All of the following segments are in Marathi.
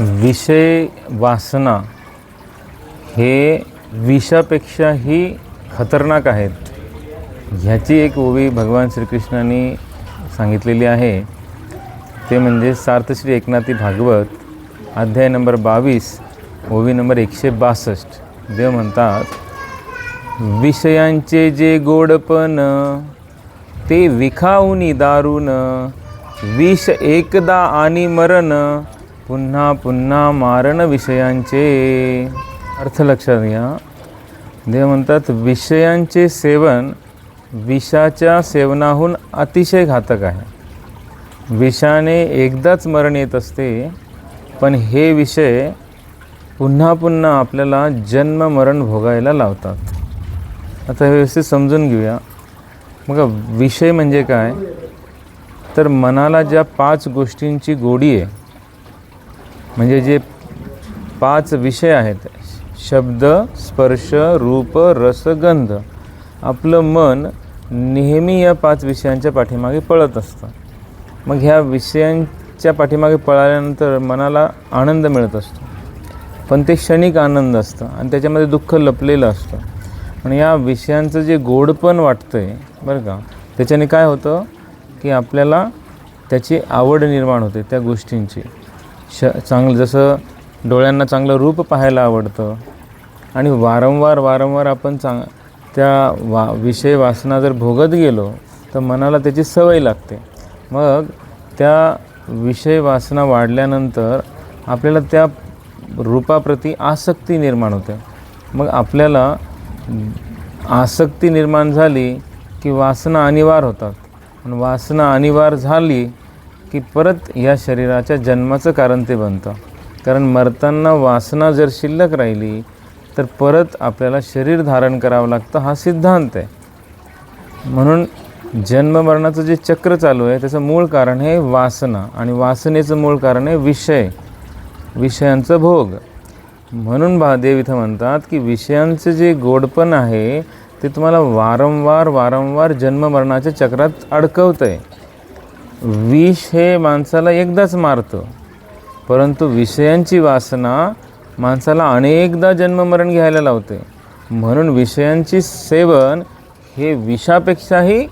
विषय वासना हे विषापेक्षाही खतरनाक आहेत. ह्याची एक ओवी भगवान श्रीकृष्णाने सांगितलेली आहे. ते म्हणजे सार्थश्री एकनाथी भागवत अध्याय नंबर बावीस ओवी नंबर एकशे बासष्ट. देव म्हणतात विषयांचे जे गोडपण ते विखाऊनी दारुण. विष एकदा आणि मरण पुन्हा पुन्हा मारण विषयांचे. अर्थ लक्षात घ्या. देव म्हणतात विषयांचे सेवन विषाच्या सेवनाहून अतिशय घातक आहे. विषाने एकदाच मरण येत असते पण हे विषय पुन्हा पुन्हा आपल्याला जन्म मरण भोगायला लावतात. आता हे व्यवस्थित समजून घेऊया. मग विषय म्हणजे काय? तर मनाला ज्या पाच गोष्टींची गोडी आहे म्हणजे जे पाच विषय आहेत शब्द स्पर्श रूप रसगंध आपलं मन नेहमी या पाच विषयांच्या पाठीमागे पळत असतं. मग ह्या विषयांच्या पाठीमागे पळाल्यानंतर मनाला आनंद मिळत असतो. पण ते क्षणिक आनंद असतं आणि त्याच्यामध्ये दुःख लपलेलं असतं. आणि या विषयांचं जे गोडपण वाटतं आहे बरं का त्याच्याने काय होतं की आपल्याला त्याची आवड निर्माण होते त्या गोष्टींची. श चांगलं जसं डोळ्यांना चांगलं रूप पाहायला आवडतं. आणि वारंवार वारंवार आपण चांग त्या वा विषय वासना जर भोगत गेलो तर मनाला त्याची सवय लागते. मग त्या विषय वासना वाढल्यानंतर आपल्याला त्या रूपाप्रती आसक्ती निर्माण होते. मग आपल्याला आसक्ती निर्माण झाली की वासना अनिवार्य होतात. आणि वासना अनिवार्य झाली की परत या शरीराच्या जन्माचं कारण ते बनतं. कारण मरताना वासना जर शिल्लक राहिली तर परत आपल्याला शरीर धारण करावं लागतं हा सिद्धांत आहे. म्हणून जन्ममरणाचं जे चक्र चालू आहे त्याचं मूळ कारण आहे वासना आणि वासनेचं मूळ कारण आहे विषय. विषयांचं भोग. म्हणून महादेव इथं म्हणतात की विषयांचं जे गोडपण आहे ते तुम्हाला वारंवार वारंवार जन्ममरणाच्या चक्रात अडकवतं आहे विष हे माणसाला एकदाच मारतं. परंतु विषयांची वासना माणसाला अनेकदा जन्ममरण घ्यायला लावते. म्हणून विषयांची सेवन हे विषापेक्षाही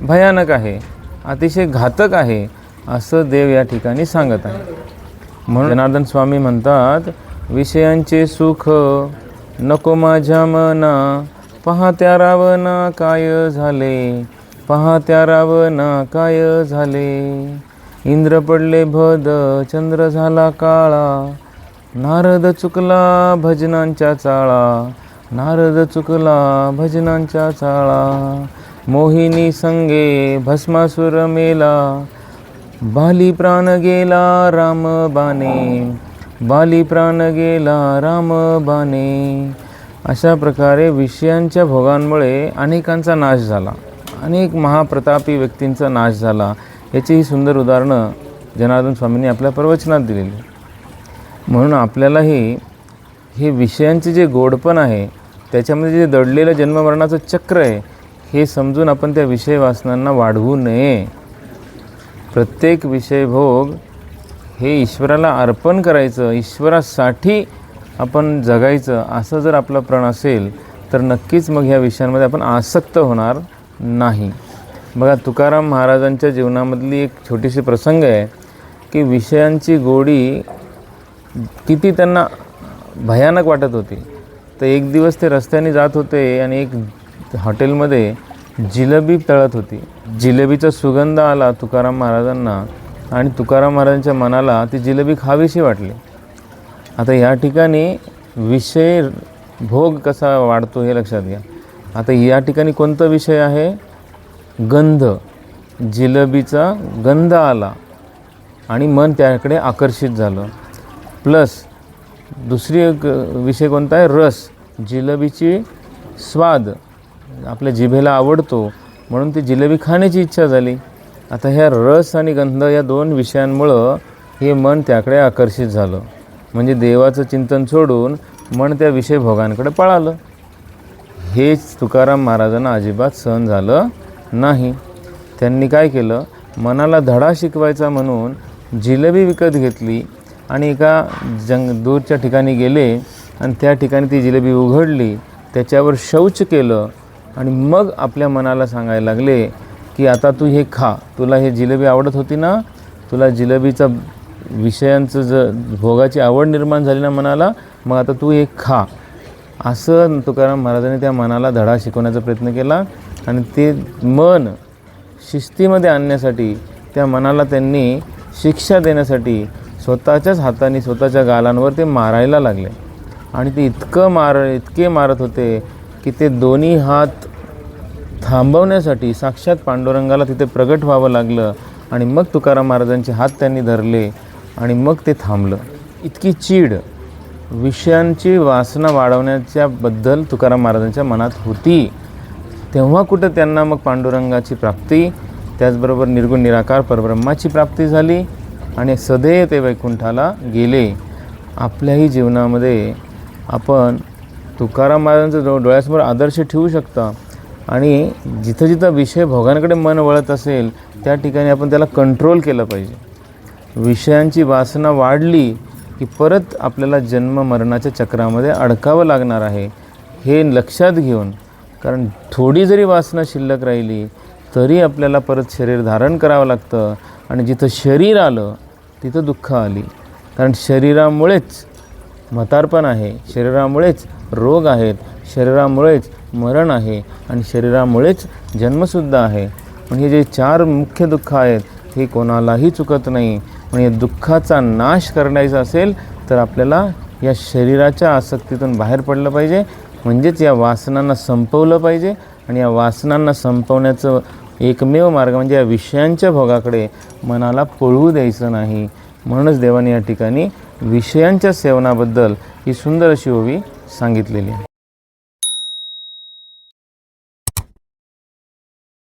भयानक आहे. अतिशय घातक आहे असं देव या ठिकाणी सांगत आहे. म्हणून जनार्दन स्वामी म्हणतात विषयांचे सुख नको माझ्या मना पाहत्या रावणा काय झाले पाहत्या रावणा काय झाले? इंद्र पडले भद चंद्र झाला काळा. नारद चुकला भजनांच्या चाळा. नारद चुकला भजनांच्या चाळा. मोहिनी संगे भस्मासुर मेला. बाली प्राण गेला राम बाने. बाली प्राण गेला राम बाने. अशा प्रकारे विषयांच्या भोगांमुळे अनेकांचा नाश झाला. अनेक महाप्रतापी व्यक्तींचा नाश झाला. याची ही सुंदर उदाहरणं जनार्दन स्वामींनी आपल्या प्रवचनात दिलेली म्हणून आपल्यालाही हे विषयांचे जे गोडपण आहे त्याच्यामध्ये जे दडलेलं जन्ममरणाचं चक्र आहे हे समजून आपण त्या विषय वासनांना वाढवू नये. प्रत्येक विषयभोग हे ईश्वराला अर्पण करायचं ईश्वरासाठी आपण जगायचं असं जर आपला प्रण असेल तर नक्कीच मग ह्या विषयांमध्ये आपण आसक्त होणार. नाही. बघा तुकाराम महाराजांच्या जीवनामधली एक छोटीशी प्रसंग आहे की विषयांची गोडी किती त्यांना भयानक वाटत होती. तर एक दिवस ते रस्त्याने जात होते आणि एक हॉटेलमध्ये जिलेबी तळत होती. जिलेबीचा सुगंध आला तुकाराम महाराजांना आणि तुकाराम महाराजांच्या मनाला ती जिलेबी खावीशी वाटली. आता या ठिकाणी विषय भोग कसा वाढतो हे लक्षात घ्या. आता या ठिकाणी कोणता विषय आहे? गंध. जिलेबीचा गंध आला आणि मन त्याकडे आकर्षित झालं. प्लस दुसरी एक विषय कोणता आहे? रस. जिलेबीची स्वाद. आपल्या जिभेला आवडतो म्हणून ती जिलेबी खाण्याची इच्छा झाली. आता ह्या रस आणि गंध या दोन विषयांमुळं हे मन त्याकडे आकर्षित झालं. म्हणजे देवाचं चिंतन सोडून मन त्या विषय भोगांकडे पळालं. हेच तुकाराम महाराजांना अजिबात सहन झालं नाही. त्यांनी काय केलं? मनाला धडा शिकवायचा म्हणून जिलेबी विकत घेतली आणि एका जंग दूरच्या ठिकाणी गेले आणि त्या ठिकाणी ती जिलेबी उघडली. त्याच्यावर शौच केलं आणि मग आपल्या मनाला सांगायला लागले की आता तू हे खा. तुला हे जिलेबी आवडत होती ना? तुला जिलेबीचा विषयांचं ज भोगाची आवड निर्माण झाली ना मनाला? मग आता तू हे खा. असं तुकाराम महाराजांनी त्या मनाला धडा शिकवण्याचा प्रयत्न केला आणि ते मन शिस्तीमध्ये आणण्यासाठी त्या मनाला त्यांनी शिक्षा देण्यासाठी स्वतःच्याच हाताने स्वतःच्या गालांवर ते मारायला लागले. आणि ते इतकं मार इतके मारत होते की ते दोन्ही हात थांबवण्यासाठी साक्षात पांडुरंगाला तिथे प्रगट व्हावं लागलं आणि मग तुकाराम महाराजांचे हात त्यांनी धरले आणि मग ते थांबलं. इतकी चीड विषयांची वासना वाढवण्याच्याबद्दल तुकाराम महाराजांच्या मनात होती. तेव्हा कुठं त्यांना मग पांडुरंगाची प्राप्ती त्याचबरोबर निर्गुण निराकार परब्रह्माची प्राप्ती झाली आणि सदैव ते वैकुंठाला गेले. आपल्याही जीवनामध्ये आपण तुकाराम महाराजांचा डो डोळ्यासमोर आदर्श ठेवू शकता आणि जिथं जिथं विषय भोगांकडे मन वळत असेल त्या ठिकाणी आपण त्याला कंट्रोल केलं पाहिजे. विषयांची वासना वाढली की परत आपल्याला जन्म मरणाच्या चक्रामध्ये अडकावं लागणार आहे हे लक्षात घेऊन कारण थोडी जरी वासना शिल्लक राहिली तरी आपल्याला परत शरीर धारण करावं लागतं आणि जिथं शरीर आलं तिथं दुःख आली. कारण शरीरामुळेच म्हातारपण आहे शरीरामुळेच रोग आहेत शरीरामुळेच मरण आहे आणि शरीरामुळेच जन्मसुद्धा आहे. पण हे जे चार मुख्य दुःख आहेत हे कोणालाही चुकत नाही. म्हणजे दुःखाचा नाश करण्याचा असेल तर आपल्याला या शरीराच्या आसक्तीतून बाहेर पडलं पाहिजे. म्हणजेच या वासनांना संपवलं पाहिजे. आणि या वासनांना संपवण्याचं एकमेव मार्ग म्हणजे या विषयांच्या भोगाकडे मनाला पळवू द्यायचं नाही. म्हणूनच देवाने या ठिकाणी विषयांच्या सेवनाबद्दल ही सुंदर अशी ओवी सांगितलेली आहे.